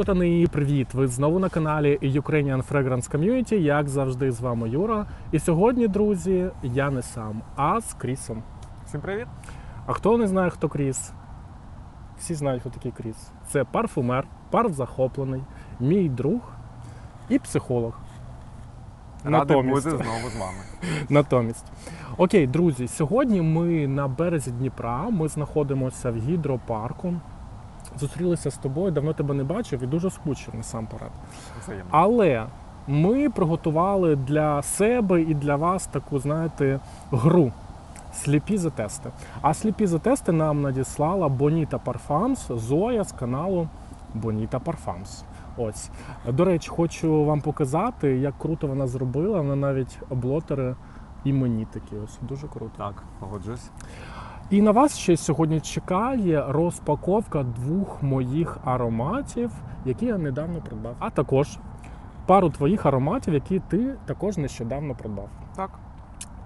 котани, привіт! Ви знову на каналі Ukrainian Fragrance Community. Як завжди, з вами Юра. І сьогодні, друзі, я не сам, а з Крісом. Всім привіт! А хто не знає, хто Кріс? Всі знають, хто такий Кріс. Це парфумер, парф захоплений, мій друг і психолог. Радий Натомість. бути знову з вами. Натомість. Окей, друзі, сьогодні ми на березі Дніпра. Ми знаходимося в гідропарку. Зустрілися з тобою, давно тебе не бачив і дуже скучив насамперед. Взаємно. Але ми приготували для себе і для вас таку, знаєте, гру. Сліпі за тести. А сліпі за тести нам надіслала Боніта Парфамс Зоя з каналу Боніта Парфамс. Ось. До речі, хочу вам показати, як круто вона зробила. Вона навіть облотери і мені такі. Ось дуже круто. Так, погоджуюсь. І на вас ще сьогодні чекає розпаковка двох моїх ароматів, які я недавно придбав. А також пару твоїх ароматів, які ти також нещодавно придбав. Так.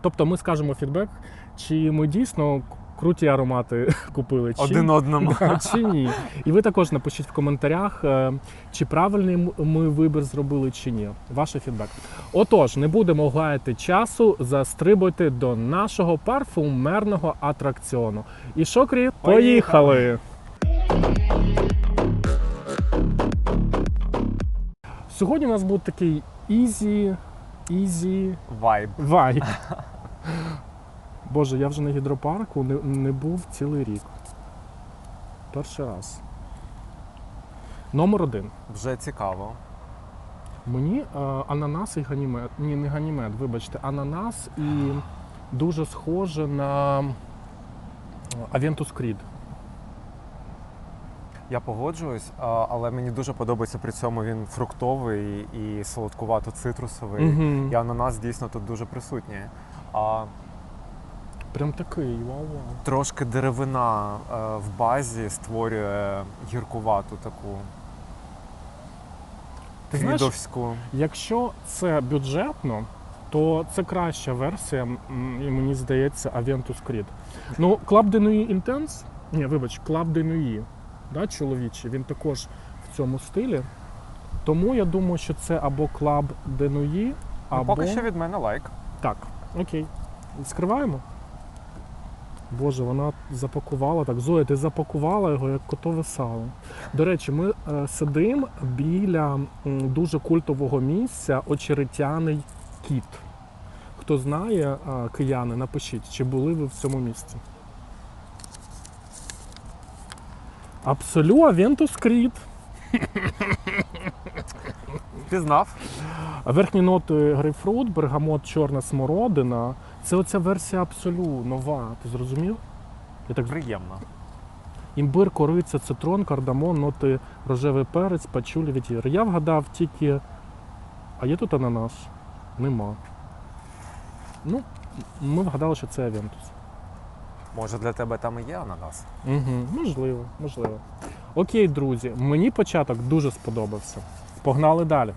Тобто ми скажемо фідбек, чи ми дійсно круті аромати купили, чи, Один одному. Да, чи ні. І ви також напишіть в коментарях, е, чи правильний ми вибір зробили, чи ні. Ваш фідбек. Отож, не будемо гаяти часу, застрибуйте до нашого парфумерного атракціону. І що, Кріт? Поїхали! Сьогодні у нас буде такий ізі, ізі Вайб. вайб. Боже, я вже на гідропарку не, не був цілий рік. Перший раз. Номер один. Вже цікаво. Мені е, ананас і ганімед. Ні, не ганімед, вибачте, ананас і дуже схоже на Aventus Creed. Я погоджуюсь, а, але мені дуже подобається при цьому він фруктовий і солодкувато-цитрусовий. Мгм. І ананас дійсно тут дуже присутній. А Прям такий, вау-вау. трошки деревина е, в базі створює гіркувату таку Ти знаєш, квідовську. Якщо це бюджетно, то це краща версія, м, і мені здається, Aventus Creed. Ну, Club de Nuit Intense, ні, вибач, Club de Nuit, да, чоловічий, він також в цьому стилі. Тому я думаю, що це або Club de Nuit, Ну, або... поки що від мене лайк. Так, окей. Скриваємо. Боже, вона запакувала так. Зоя, ти запакувала його як котове сало. До речі, ми е, сидимо біля дуже культового місця Очеретяний кіт. Хто знає, е, кияни, напишіть, чи були ви в цьому місці. Абсолю Авентус Кріт. Пізнав. Верхні ноти грейпфрут, бергамот, чорна смородина. Це оця версія абсолю нова. Ти зрозумів? Я так Приємно. імбир, кориця, цитрон, кардамон, ноти рожевий перець, пачулі, відір. Я вгадав тільки. А є тут ананас? Нема. Ну, ми вгадали, що це Авентус. Може для тебе там і є ананас? Угу, можливо, можливо. Окей, друзі, мені початок дуже сподобався. Погнали далі.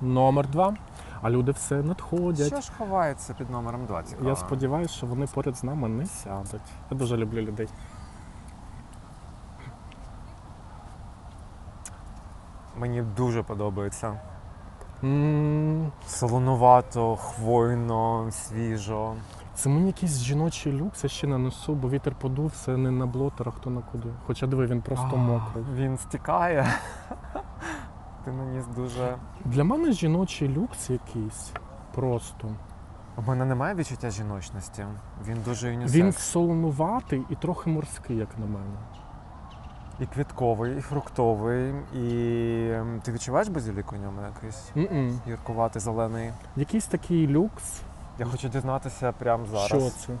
Номер два. А люди все надходять. Що ж ховається під номером 2? Цікаво. Я сподіваюся, що вони поряд з нами не сядуть. Я дуже люблю людей. Мені дуже подобається. М, Солонувато, хвойно, свіжо. Це мені якийсь жіночий люкс, я ще нанесу, бо вітер подув, все не на блотерах, то на куди. Хоча диви, він просто А, мокрий. Він стікає. Ти наніс дуже. Для мене жіночий люкс якийсь. Просто. У мене немає відчуття жіночності. Він дуже Він солонуватий і трохи морський, як на мене. І квітковий, і фруктовий, і ем, ти відчуваєш базилік у ньому якийсь М-м. гіркуватий, зелений. Якийсь такий люкс. Я хочу дізнатися прямо зараз. Що це?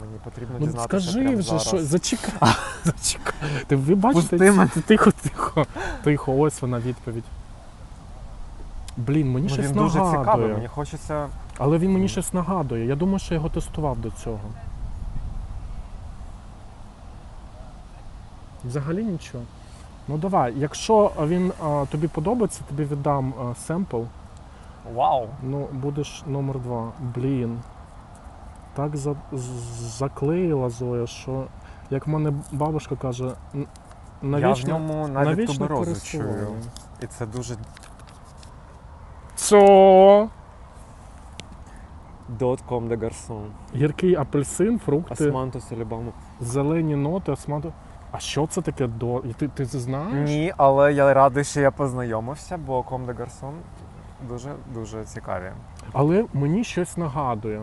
Mені потрібно Ну, дізнатися. скажи прямо вже, зараз. що. Зачекай. Зачекай. Ти ви бачите? Пусти мене. Тихо, тихо. Тихо, ось вона відповідь. Блін, мені Ну, щось він дуже нагадує. цікавий. Мені хочеться. Але він мені щось нагадує. Я думаю, що я його тестував до цього. Взагалі нічого. Ну давай, якщо він а, тобі подобається, тобі віддам а, семпл. Вау! Ну, будеш номер два. Блін. Так за, з- заклеїла Зоя, що як в мене бабушка каже, «Н- Я в Навічно, ньому навіть навічно туберозу чую. І це дуже Що? Dot.com de garçon. Гіркий апельсин, фрукти, Асмантус Алібаму. зелені ноти, османту. А що це таке до? І ти, ти це знаєш? Ні, але я радий, що я познайомився, бо Comme de Garçon дуже дуже цікаві. Але мені щось нагадує.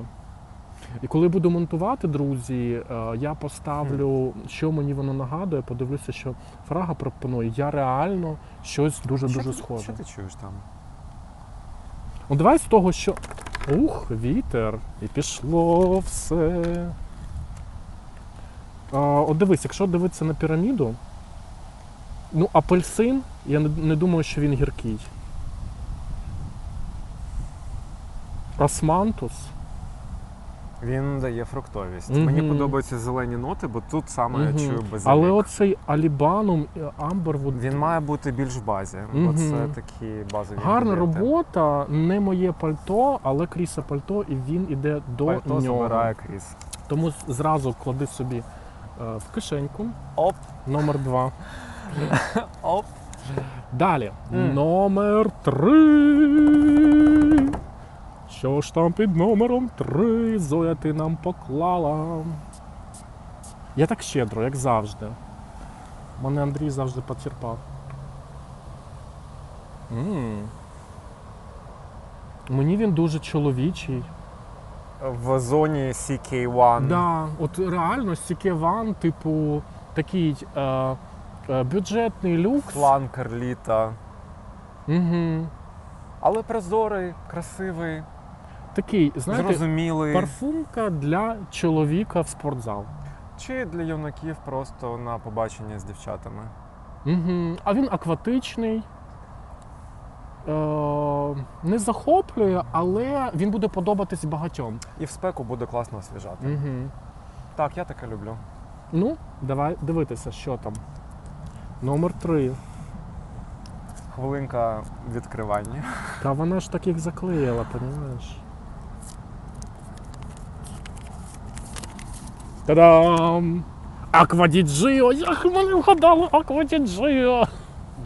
І коли буду монтувати, друзі, е, я поставлю, що мені воно нагадує, подивлюся, що Фрага пропонує. Я реально щось дуже-дуже що, схоже. Що ти чуєш там? Ну давай з того, що. Ух, вітер, і пішло все. А, от дивись, якщо дивитися на піраміду, ну, апельсин, я не, думаю, що він гіркий. Османтус. Він дає фруктовість. Мгм. Мені подобаються зелені ноти, бо тут саме я чую базилік. Але оцей алібанум, і амбервуд. Він має бути більш в базі, бо це такі базові Гарна інгредієнти. робота, не моє пальто, але кріса пальто, і він іде до Пальто нього. забирає кріс. Тому зразу клади собі е, в кишеньку. Оп, Номер два. оп. Далі. Мгм. Номер три. Що ж там під номером три? Зоя, ти нам поклала. Я так щедро, як завжди. Мене Андрій завжди потерпав. Мені він дуже чоловічий. В зоні CK1. Да, от реально Сікеван, типу, такий е, е, бюджетний люкс. Фланкер літа. Угу. Але прозорий, красивий, Такий, знаєте, зрозумілий. парфумка для чоловіка в спортзал. Чи для юнаків просто на побачення з дівчатами. Угу. А він акватичний. Е, не захоплює, але він буде подобатись багатьом. І в спеку буде класно освіжати. Угу. Так, я таке люблю. Ну, давай дивитися, що там. Номер три. Хвилинка відкривання. Та вона ж таких заклеїла, розумієш? Та-дам! Аквадіджио! Як мене вгадали Аквадіджио!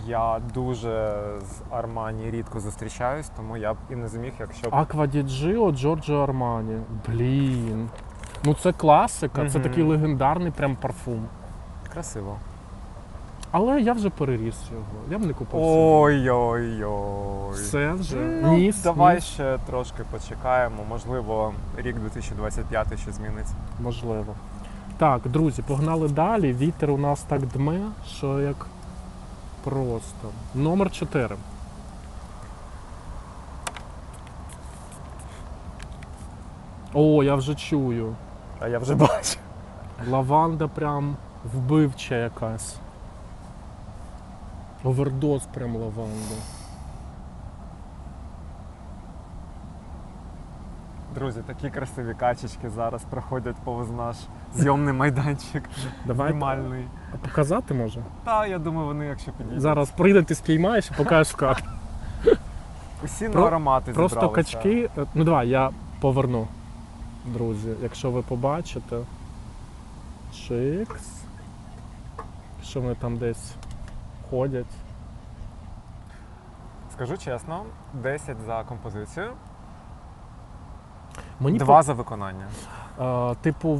Я дуже з Армані рідко зустрічаюсь, тому я б і не зміг, якщо б Аквадіджио Джорджо Армані. Блін. Ну це класика, це Мгм. такий легендарний прям парфум. красиво. Але я вже переріс його. Я б не купив. собі. Ой-ой-ой. Все вже. Ну, ніс, давай ніс. ще трошки почекаємо. Можливо, рік 2025 ще зміниться. Можливо. Так, друзі, погнали далі. Вітер у нас так дме, що як просто. Номер 4. О, я вже чую. А я вже бачу. Лаванда прям вбивча якась. Овердоз прям лаванди. Друзі, такі красиві качечки зараз проходять повз наш зйомний майданчик. Давай Знімальний. показати може? Та я думаю, вони, якщо підійдуть. Зараз прийде, ти спіймаєш і покажеш в. Усі Про- на аромати Просто зібралися. качки. е, Ну давай, я поверну, друзі. Якщо ви побачите. Чикс. Що вони там десь ходять. Скажу чесно, 10 за композицію, Мені два за виконання. е, типу,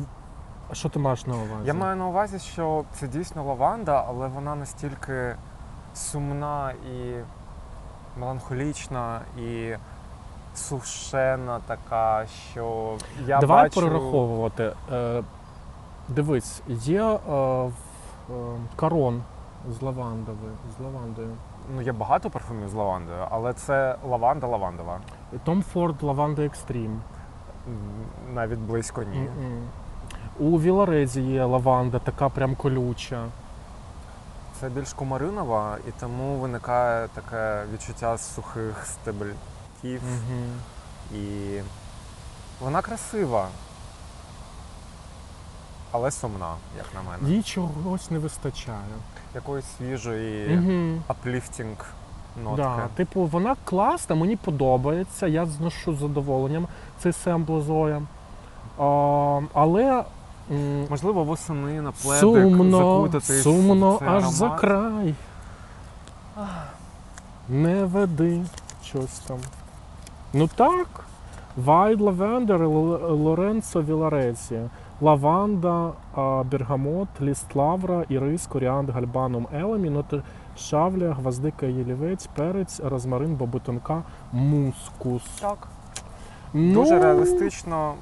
що ти маєш на увазі? Я маю на увазі, що це дійсно лаванда, але вона настільки сумна і меланхолічна і сушена така, що я Давай бачу... перераховувати. Е, дивись, є е, е, корон з лавандовою. З лавандою. Ну, є багато парфумів з лавандою, але це лаванда лавандова. Том Форд Лаванда Екстрім. Навіть близько ні. Мгм. У Віларезі є лаванда, така прям колюча. Це більш кумаринова, і тому виникає таке відчуття сухих стеблів. Угу. І вона красива, але сумна, як на мене. Їй чогось не вистачає. Якоїсь свіжої Угу. апліфтінг нотки. Да. Типу, вона класна, мені подобається, я зношу з задоволенням цей семпл Зоя. А, але м, Можливо, восени на пледик сумно, закутатись. сумно Цей аж аромат. за край. Не веди щось там. Ну так. Вайд Лавендер, Лоренцо Вілареція. Лаванда, а, бергамот, ліст лавра, ірис, коріандр, гальбанум, елемі, ноти шавля, гвоздика, єлівець, перець, розмарин, бобутонка, мускус. Так. Ну, Дуже реалістично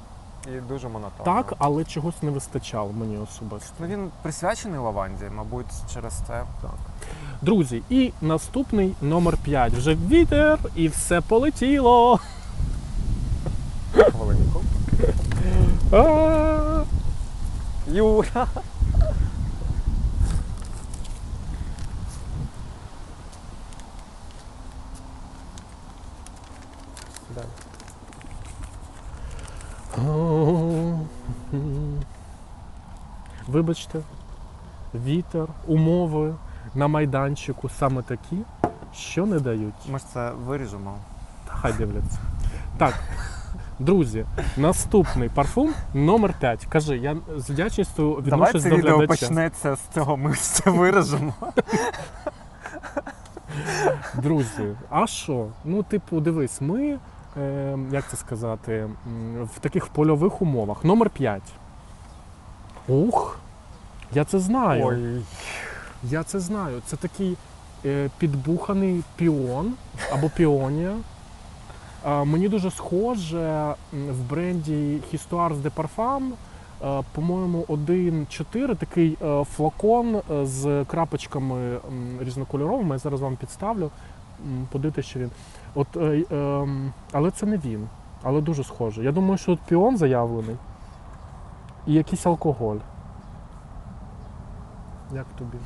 і дуже монотонно. Так, але чогось не вистачало мені особисто. Ну він присвячений лаванді, мабуть, через це. Так. Друзі, і наступний номер 5. Вже вітер і все полетіло. Хвилинку. А! Юра. Вибачте, вітер, умови на майданчику саме такі, що не дають. Ми ж це виріжемо. Хай дивляться. Так, друзі, наступний парфум номер 5. Кажи, я з вдячністю Давай відношусь це до відео глядача. почнеться з цього, ми все виражемо. Друзі, а що? Ну, типу, дивись, ми, е, як це сказати, в таких польових умовах. Номер 5. Ух, я це знаю. Ой. Я це знаю. Це такий е, підбуханий піон або піонія. Е, мені дуже схоже в бренді Histoires de Parfum. е, По-моєму, 1.4 такий е, флакон е, з крапочками м, різнокольоровими. Я зараз вам підставлю. Подивіться, що він. От, е, е, але це не він. Але дуже схоже. Я думаю, що тут піон заявлений і якийсь алкоголь. Як тобі?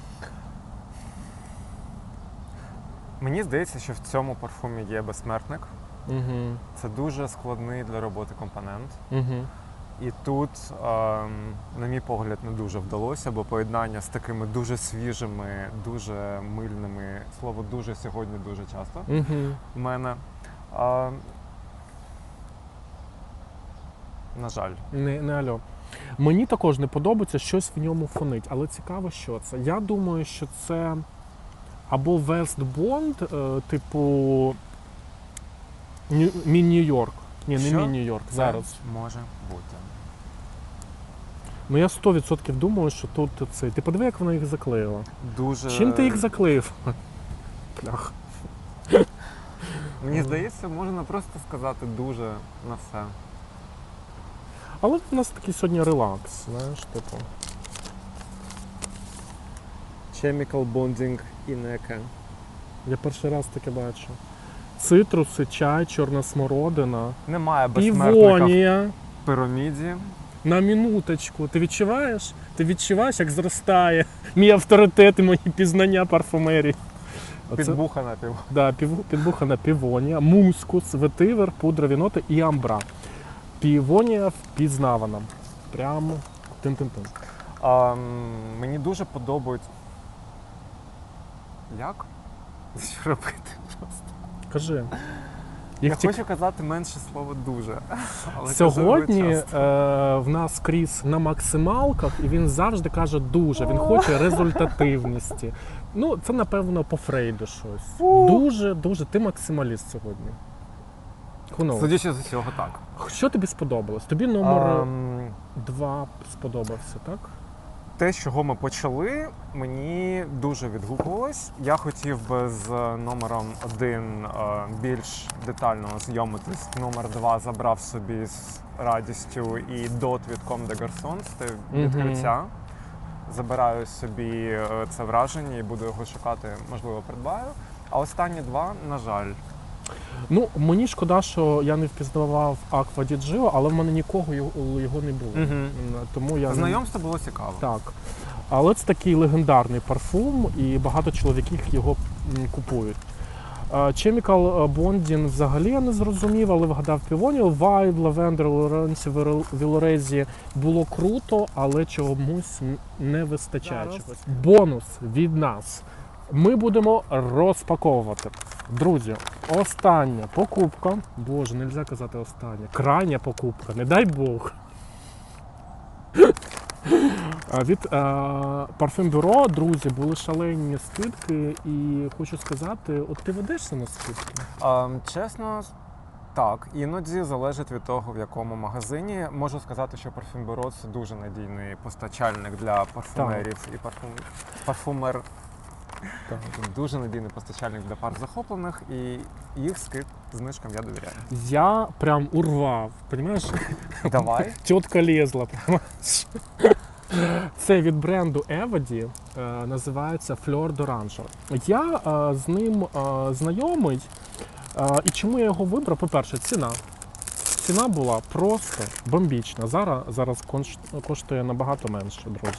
Мені здається, що в цьому парфумі є безсмертник. Угу. Це дуже складний для роботи компонент. Угу. І тут, ем, на мій погляд, не дуже вдалося, бо поєднання з такими дуже свіжими, дуже мильними. Слово дуже сьогодні дуже часто Угу. в мене. А, на жаль. Не, не альо. Мені також не подобається щось в ньому фонить, але цікаво, що це. Я думаю, що це або е, типу Нью- Мі Нью-Йорк. Ні, не Що? Мі Нью-Йорк. Зараз. може бути. Ну я 100% думаю, що тут це. Ти подиви, як вона їх заклеїла. Дуже Чим ти їх заклеїв? Плях. Мені здається, можна просто сказати дуже на все. Але в нас такий сьогодні релакс, знаєш, типу. Chemical bonding інека. Я перший раз таке бачу. Цитруси, чай, чорна смородина, Немає безсмертника в півонія. пираміді. На минуточку. Ти відчуваєш? Ти відчуваєш, як зростає мій авторитет і мої пізнання парфумерії. Оце, Підбуха пів. да, пів, підбухана півонія, мускус, ветивер, пудрові ноти і амбра. Півонія впізнавана. Прямо тин-тин-тин. А, мені дуже подобають. Як? Що робити? просто? Кажи. Я Їх хочу казати менше слово дуже. Але Сьогодні е, в нас Кріс на максималках, і він завжди каже дуже. Він хоче результативності. Ну, це напевно по Фрейду щось. Дуже, дуже. Ти максималіст сьогодні. Who? Судячи з усього, так. Що тобі сподобалось? Тобі номер Ам, два сподобався, так? те, з чого ми почали, мені дуже відгукувалось. Я хотів би з номером один е, більш детально ознайомитись. Номер два забрав собі з радістю і дот від Comme de Garçon, Мгм. відкриття. Забираю собі е, це враження і буду його шукати, можливо, придбаю. А останні два, на жаль, Ну, мені шкода, що я не впізнавав di Gio, але в мене нікого його, його не було. Мгм. Тому я не- знайомство було цікаво. Так. Але це такий легендарний парфум, і багато чоловіків його м, купують. Е, Chemical Bonding взагалі я не зрозумів, але вгадав півонію. Wild, Lavender, Лоренці, Вілорезі було круто, але чомусь м, не вистачає Зараз. чогось. Бонус від нас. Ми будемо розпаковувати. Друзі, остання покупка. Боже, не можна казати остання. Крайня покупка, не дай Бог. Від е, Parfum Bureau, друзі, були шалені скидки, і хочу сказати, от ти ведешся на скидки? А, чесно, так, іноді залежить від того, в якому магазині. Можу сказати, що Bureau – це дуже надійний постачальник для парфумерів і парфум... парфумер. Так. Дуже надійний постачальник для пар захоплених, і їх скид знижкам я довіряю. Я прям урвав, розумієш? Давай. Тітка лізла. понимаєш? Це від бренду Evody, е, називається Fleur d'Orange. Я е, з ним е, знайомий. Е, і чому я його вибрав? По-перше, ціна. Ціна була просто бомбічна. Зараз, зараз коштує набагато менше, друзі.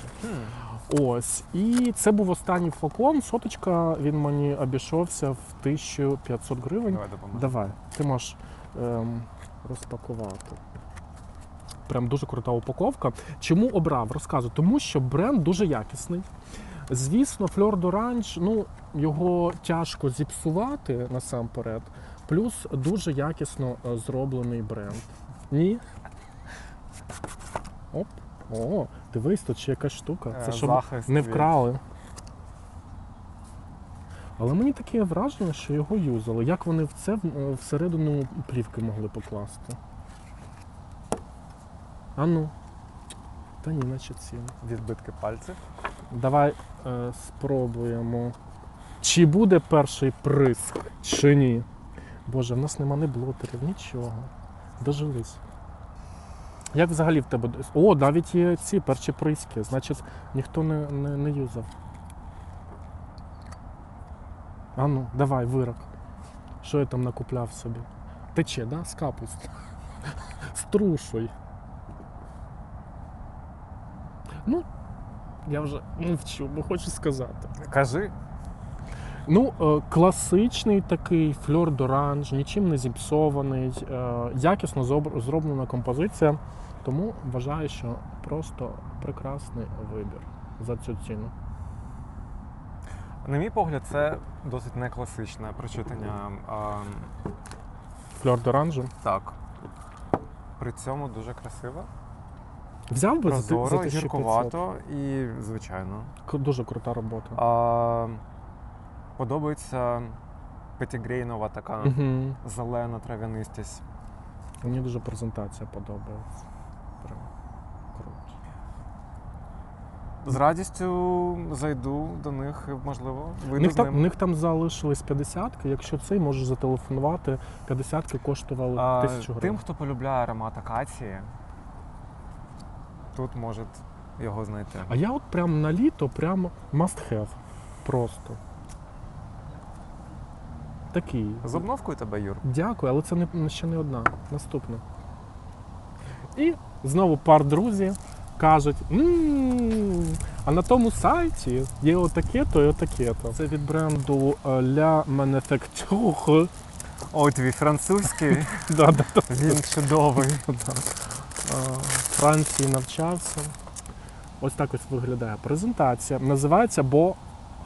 Ось. І це був останній флакон. Соточка він мені обійшовся в 1500 гривень. Давай допоможу. Давай, ти можеш ем, розпакувати. Прям дуже крута упаковка. Чому обрав? Розказую. Тому що бренд дуже якісний. Звісно, Fleur d'Orange, ну, його тяжко зіпсувати насамперед. Плюс дуже якісно е, зроблений бренд. Ні? Оп. О, дивись, тут ще якась штука. Це Е, щоб захист не від- вкрали. Але мені таке враження, що його юзали. Як вони в це в- всередину плівки могли покласти? А ну. Та ні, наче ціни. Відбитки пальців. Давай е, спробуємо. Чи буде перший приз, чи ні? Боже, в нас нема ні блотерів, нічого. Дожились. Як взагалі в тебе? О, навіть є ці перші призки. Значить, ніхто не, не, не юзав. А ну, давай, вирок. Що я там накупляв собі? Тече, да? З капуст. З трушою. Ну, я вже мовчу, бо хочу сказати. Кажи. Ну, е, класичний такий фльор d'orange, нічим не зіпсований, е, якісно зроблена композиція. Тому вважаю, що просто прекрасний вибір за цю ціну. На мій погляд, це досить не класичне прочитання. Фльор d'orange. так. При цьому дуже красиво, Взяв би за, за 1500. гіркувато і, звичайно. Дуже крута робота. А, подобається петігрейнова така Угу. зелена трав'янистість. Мені дуже презентація подобається. Прям круто. З радістю зайду до них, можливо, вийду них, з там, у них там залишились 50-ки. Якщо цей, можеш зателефонувати. 50-ки коштували А, тисячу гривень. Тим, хто полюбляє аромат акації, тут може його знайти. А я от прям на літо прям must have. Просто. Такий. З обновкою тебе, Юр. Дякую, але це не, ще не одна. Наступна. І знову пар друзі кажуть: «М, а на тому сайті є отаке-то і отаке-то. Це від бренду La Manufacture. Ой, твій французький, Да, да, да, він чудовий. да. Е, Франції навчався. Ось так ось виглядає презентація. Називається Бо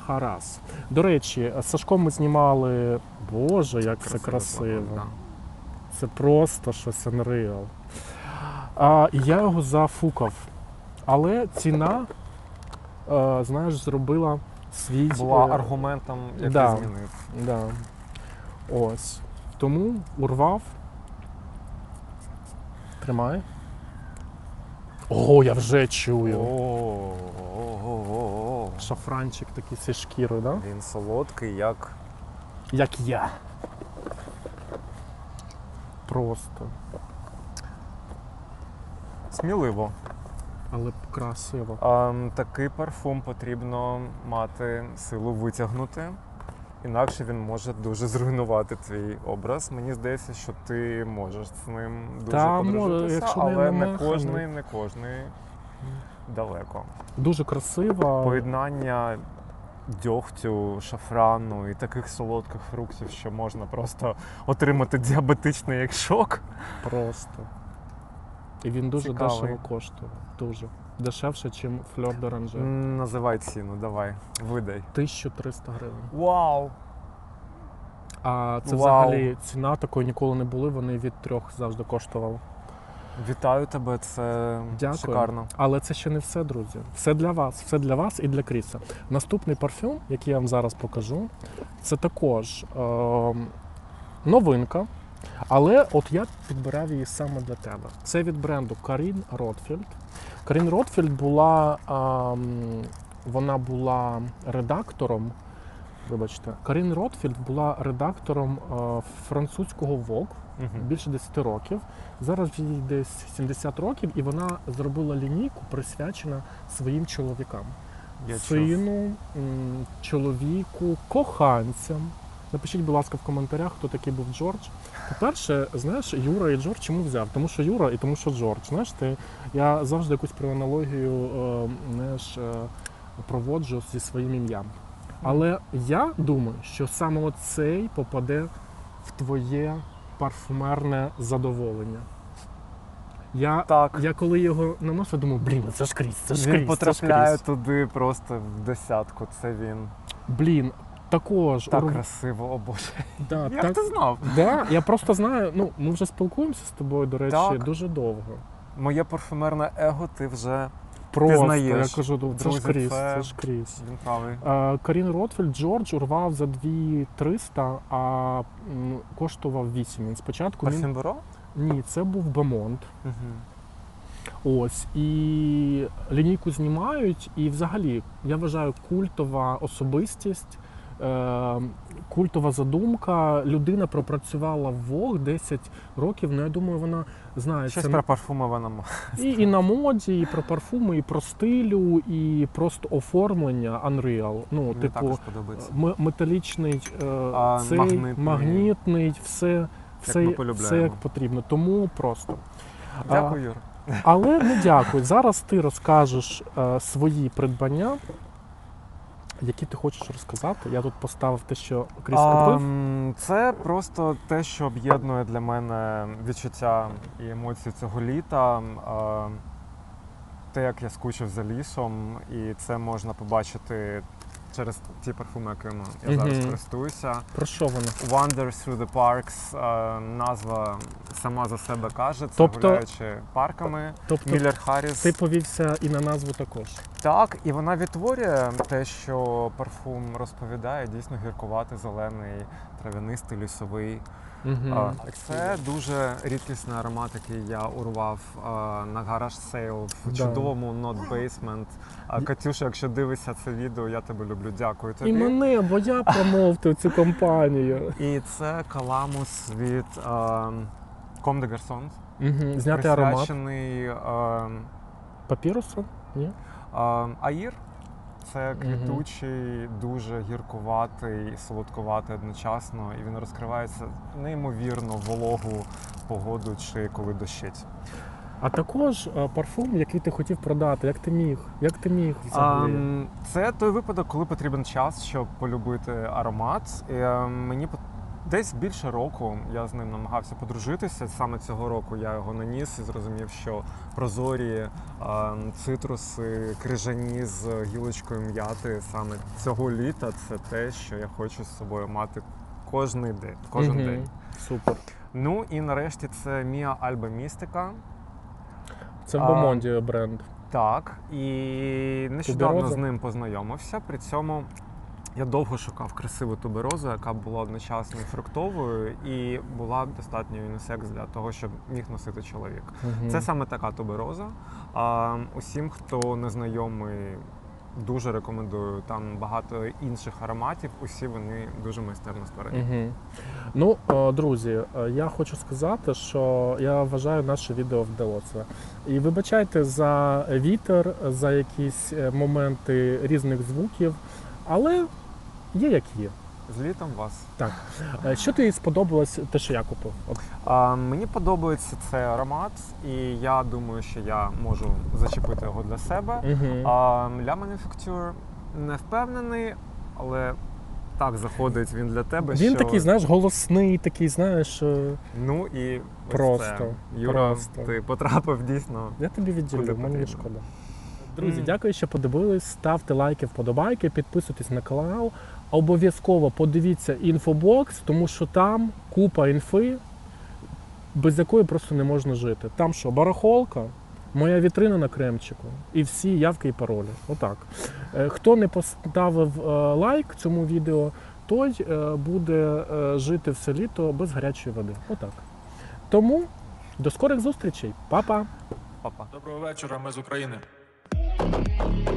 Харас. До речі, з Сашком ми знімали. Боже, як це красиво. Це просто щось unreal. А, і я його зафукав. Але ціна, е, знаєш, зробила свій. Була е, аргументом, який да. змінив. Да. Ось. Тому урвав. Тримай. О, я вже чую. О-о-о-о-о. Шафранчик такий зі шкірою, да? Він солодкий, як Як я. Просто. Сміливо. Але красиво. А, такий парфум потрібно мати силу витягнути, інакше він може дуже зруйнувати твій образ. Мені здається, що ти можеш з ним дуже Та, подружитися, якщо але не намаханий. кожний, не кожний далеко. Дуже красиво. Поєднання дьогтю, шафрану і таких солодких фруктів, що можна просто отримати діабетичний як шок. Просто. І він дуже Цікавий. дешево коштує. Дуже. Дешевше, ніж фльор. М, Називай ціну, давай, видай. 1300 гривень. Вау! А це Вау. взагалі ціна такої ніколи не були, вони від трьох завжди коштували. Вітаю тебе, це Дякую. шикарно. Але це ще не все, друзі. Все для вас, все для вас і для Кріса. Наступний парфюм, який я вам зараз покажу, це також е, новинка. Але от я підбирав її саме для тебе. Це від бренду Карін Ротфілд. Карін Ротфілд була, ем, вона була редактором. Вибачте, Карін Ротфілд була редактором е, французького Vogue більше 10 років. Зараз їй десь 70 років, і вона зробила лінійку, присвячена своїм чоловікам. Я. Сину, чоловіку, коханцям. Напишіть, будь ласка, в коментарях, хто такий був Джордж. По-перше, знаєш, Юра і Джордж чому взяв? Тому що Юра і тому що Джордж. Знаєш, ти, я завжди якусь проаналогію е, знаєш, е, проводжу зі своїм ім'ям. Але я думаю, що саме оцей попаде в твоє парфумерне задоволення. Я, Так. я коли його наносив, думав, блін, це ж крізь, це ж Він потрапляє крізь. туди просто в десятку. Це він. Блін, також Так ур- красиво, о Боже. да, Як так, ти знав? да, я просто знаю, ну ми вже спілкуємося з тобою, до речі, Так. дуже довго. Моє парфумерне его ти вже Просто Пізнаєш. я кажу, «Ну, це ж крізь, це- це ж крізь. він правий. Карін Ротфельд Джордж урвав за 2300, а коштував 8. Він спочатку він... Парфюм ні, це був Бемонт. Угу. Ось і лінійку знімають, і взагалі я вважаю культова особистість, культова задумка. Людина пропрацювала в Vogue 10 років. Ну я думаю, вона знає Щось це про парфуми і, і на моді, і про парфуми, і про стилю, і просто оформлення Unreal. Ну, Мені типу, м- металічний е, А, цей магнитний. магнітний, все. Все, ми все як потрібно, тому просто. Дякую, Юр. але ну дякую. Зараз ти розкажеш е, свої придбання, які ти хочеш розказати. Я тут поставив те, що Кріс купив. Це просто те, що об'єднує для мене відчуття і емоції цього літа. А, Те, як я скучив за лісом, і це можна побачити через ті парфуми, якими я зараз Мгм. користуюся. Про що вони? Wanders through the Parks, е, назва сама за себе каже, це Тобто- гуляючи парками. Тобто Міллер Харріс. ти повівся і на назву також. Так, і вона відтворює те, що парфум розповідає, дійсно гіркуватий, зелений, трав'янистий, лісовий. Угу. А, Це дуже рідкісний аромат, який я урвав а, на гараж сейл в Да. чудовому Not Basement. А, Катюша, якщо дивишся це відео, я тебе люблю. Дякую тобі. І мене, бо я промовтив цю компанію. І це каламус від а, Comme des Garçons. Угу. Зняти аромат. присвячений Папірусу? Ні? А, Аїр це квітучий, дуже гіркуватий, солодкуватий одночасно, і він розкривається неймовірно вологу погоду чи коли дощить. А також е, парфум, який ти хотів продати. Як ти міг? Як ти міг взагалі? Це той випадок, коли потрібен час, щоб полюбити аромат. І, е, мені десь більше року я з ним намагався подружитися. Саме цього року я його наніс і зрозумів, що прозорі ам, цитруси, крижані з гілочкою м'яти саме цього літа це те, що я хочу з собою мати кожний день. Кожен Мгм. день. Супер. Ну і нарешті це Мія Альба Містика. Це Бомонді бренд. Так, і нещодавно з ним познайомився. При цьому я довго шукав красиву туберозу, яка була одночасно фруктовою і була достатньо юнісекс для того, щоб міг носити чоловік. Мгм. Це саме така тубероза. А усім, хто не знайомий, дуже рекомендую. Там багато інших ароматів. Усі вони дуже майстерно створені. Угу. Ну, е, друзі, е, я хочу сказати, що я вважаю, наше відео вдалося. І вибачайте за вітер, за якісь е, моменти різних звуків, але є як є. З літом вас. Е, Що тобі сподобалось, те, що я купив? А, мені подобається цей аромат, і я думаю, що я можу зачепити його для себе. Угу. А Ля Manufacture не впевнений, але так заходить він для тебе. Він що... такий, знаєш, голосний, такий, знаєш. е, Ну і ось Просто, це. Юра, просто. ти потрапив дійсно. Я тобі відділю, мені не шкода. Друзі, Мгм. дякую, що подивились. Ставте лайки, вподобайки, підписуйтесь на канал. Обов'язково подивіться інфобокс, тому що там купа інфи. без якої просто не можна жити. Там що, барахолка, моя вітрина на кремчику і всі явки і паролі. Отак. Е, Хто не поставив е, лайк цьому відео, той е, буде жити все літо без гарячої води. Отак. Тому до скорих зустрічей. Па-па! Па-па. Доброго вечора, ми з України. Thank you.